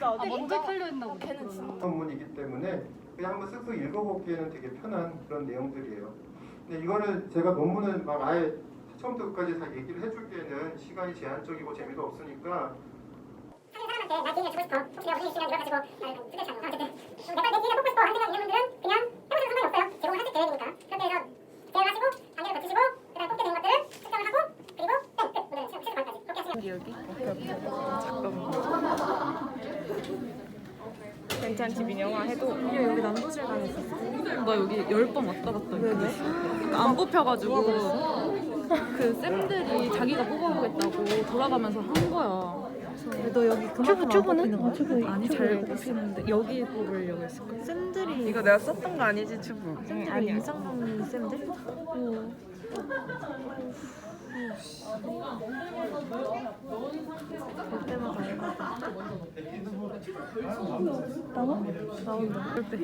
아, 먼저 팔려 했나 보다. 걔는 진짜. 전문이기 때문에 그냥 한번 쓱쓱 읽어보기에는 되게 편한 그런 내용들이에요. 근데 이거를 제가 논문을 막 아예 처음부터 끝까지 다 얘기를 해줄게는 시간이 제한적이고 재미도 없으니까 사람한테 나 개인을 주고 싶어. 혹시 내가 무슨 시간 이거 가지고 나를 좀 쓰레기 않아. 어쨌든 내가 내 개인을 뽑고 싶어 하는 생각 있는 분들은 그냥 해보셔도 상관이 없어요. 제공을 하실 계획이니까. 그렇게 해서 제안을 하시고 단계를 거치시고 그다음 뽑게 된 것들을 측정을 하고 그리고 땡 끝. 오늘은 시험 최종반까지 그렇게 하시면 괜찮지 민영아 해도 야, 여기 남도실 다녔었어? 나 여기 열 번 왔다 갔다 왜 왜? 안 뽑혀가지고 그 쌤들이 자기가 뽑아보겠다고 돌아가면서 한 거야. 너 여기 그만큼 안 뽑히는 거야? 튜브, 아니 잘 뽑히는데 여기 뽑으려고 했을 거야. 쌤들이 이거 내가 썼던 거 아니지 주부? 쌤들이 아니 인상감 쌤들? 오. 나와? 나온다. 그때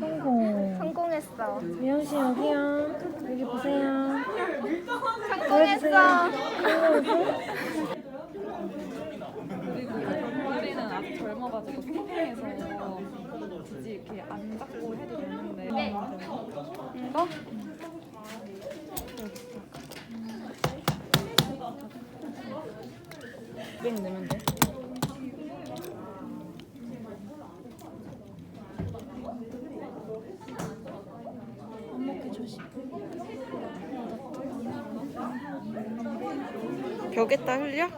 성공. 성공했어. 미영 씨 여기요. 여기 보세요. 성공했어. 우리는 아직 캠핑에서 굳이 이렇게 안 잡고 해도 되는데 네. 이거? 뺑 내면 돼. 안 먹게 조심. 벽에다 흘려?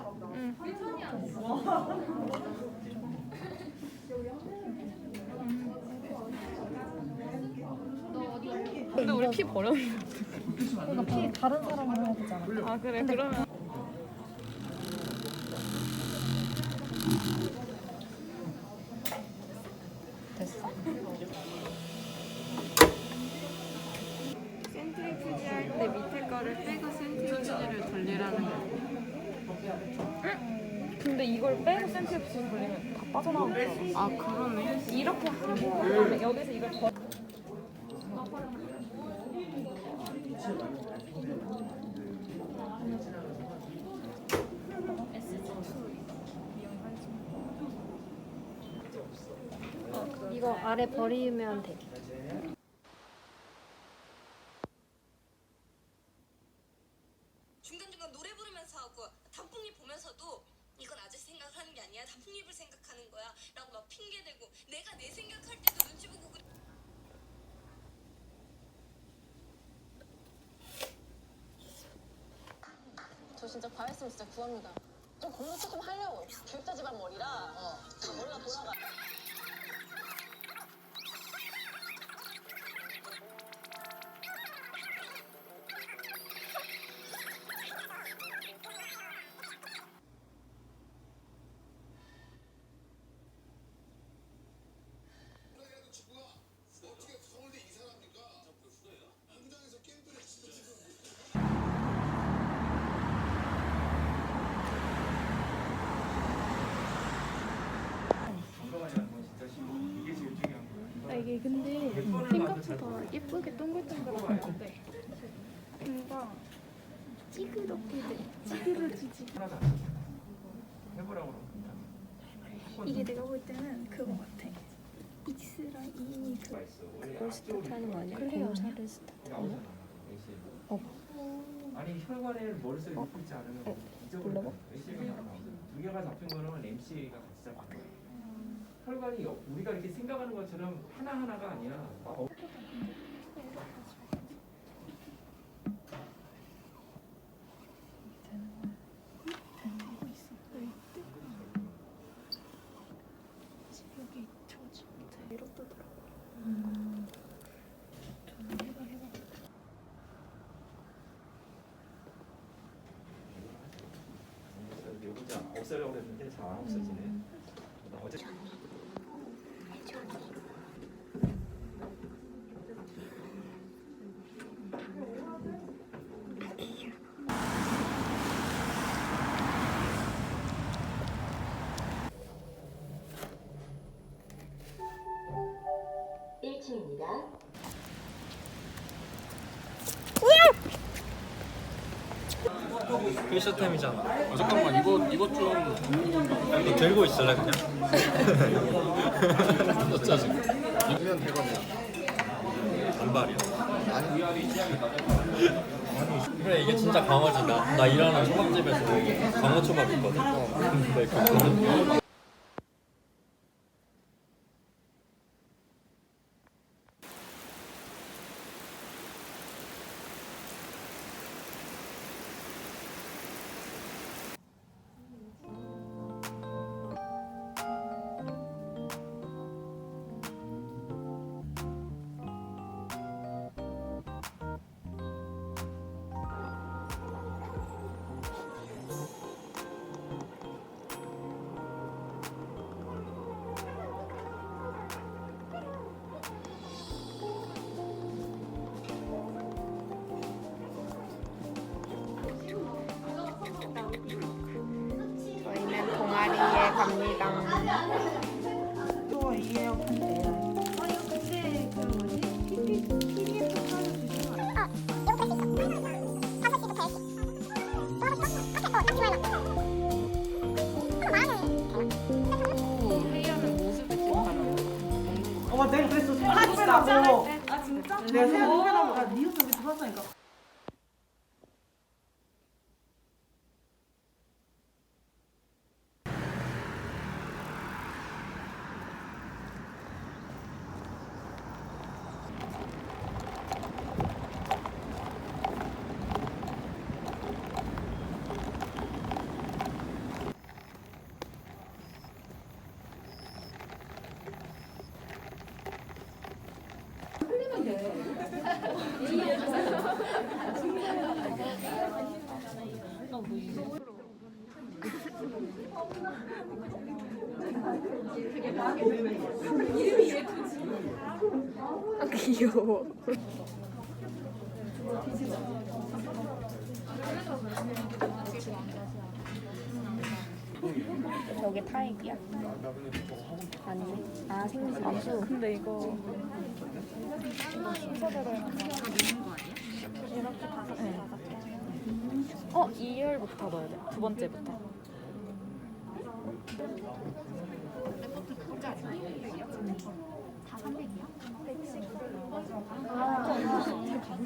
근데 우리 피 버렸는데. 그러니까 피 다른 사람으로 해야 되잖아. 아 그래 그러면 됐어. 센트리퓨지 할 때 밑에 거를 빼고 센트리퓨지를 돌리라는 거. 근데 이걸 빼고 센트리퓨지 돌리면 다 빠져나오는 거. 아 그러네. 이렇게 하고 그다음에 여기서 이걸 버. 이거 아래 버리면 돼. 중간중간 노래 부르면서 하고 단풍잎 보면서도 이건 아직 생각하는 게 아니야 단풍잎을 생각하는 거야 라고 막 핑계대고 내가 내 생각할 때도 눈치 보고 그래. 진짜 과했으면 진짜 구합니다. 좀 공부 조금 하려고. 교육자 집안 머리라 어. 예쁘게 동글동글한데 뭔가 찌그럽게 돼. 찌그러지지. 해보라고 이게 내가 볼 때는 그거 같아. 익스랑 이인이 그 그걸 스타트하는 거 아니야? 그래요. 검사를 스타트하는 거? 어. 아니 혈관에 머릿속에 넣고 있지 않으면 어? 나오잖아. 두 개가 잡힌 거는 MC가 같이 잡힌 거야. 혈관이 우리가 이렇게 생각하는 것처럼 하나 하나가 아니야. 어, 여기 저지 이렇게 뜨더라고. 요거 잘 없애려고 했는데 잘 안 없어지네. 어제 필수템이잖아. 아, 잠깐만 이거 이것 좀 이거 들고 있을래 그냥? 어쩌지? 이면 되거든. 반발이야. 그래 이게 진짜 강어지다. 나 일하는 초밥집에서 강어 초밥 있거든. 근데 그거는 내가 새해 후배라고 나 니우스 여기 들어왔다니까. 아, 귀여워. 저게 타액이야? 아니네. 아 생수. 암수. 근데 이거 어 2열부터 넣어야 돼. 두 번째부터.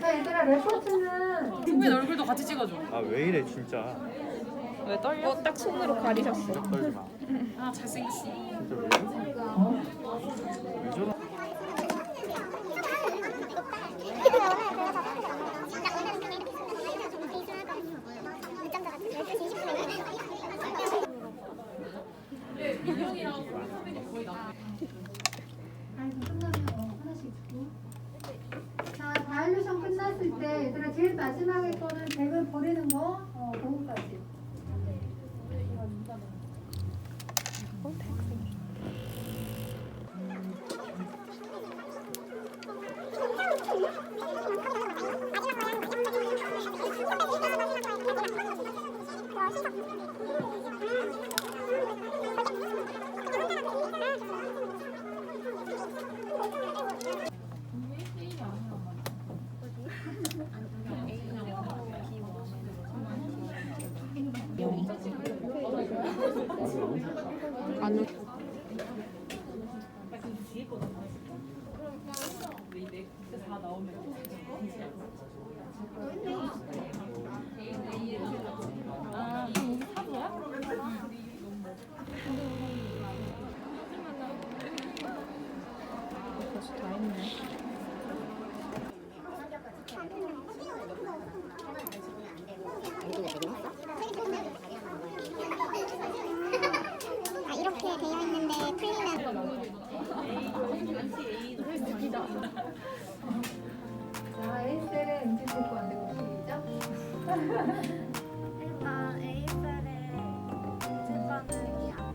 자, 얘들아, 레포트는 승민 얼굴도 같이 찍어줘. 아 왜 이래 진짜. 왜 떨려? 어, 딱 손으로 가리셨어. 떨지 마. 아 잘생겼어. 진짜 왜 이래? 왜 저러? 자, 바이올루션 끝났을 때 얘들아 제일 마지막에 거는 백을 버리는 거 어, 그거까지.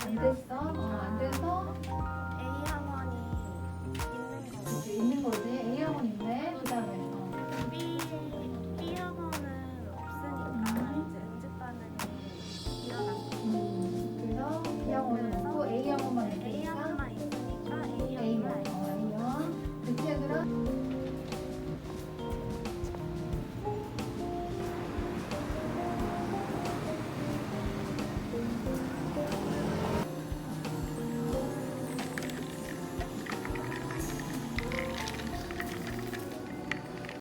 안안 됐어. 자, 안